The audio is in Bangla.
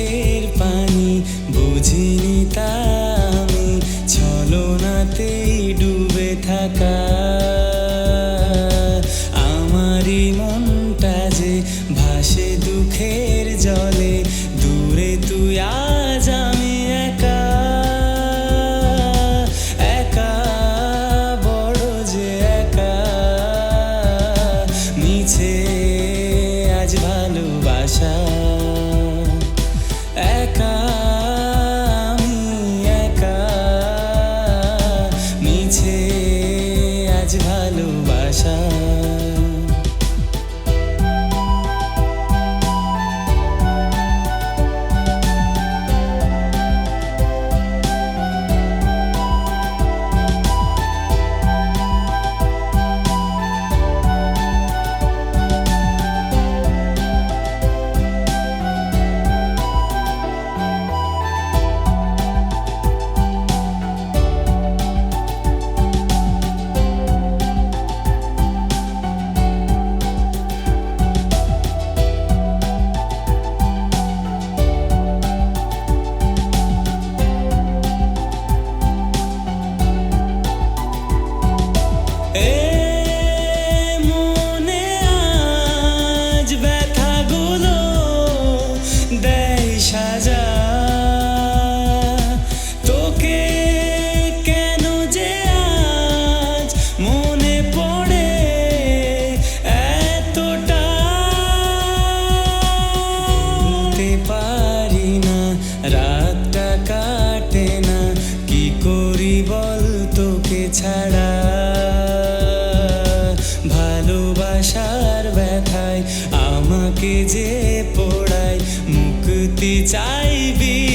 চোখের পানি বুঝিনি তা আমি। ছলনাতেই ডুবে থাকা আজ ভালোবাসা। ভালোবাসার ব্যথায় আমাকে যে পড়ায় মুক্তি চাইবি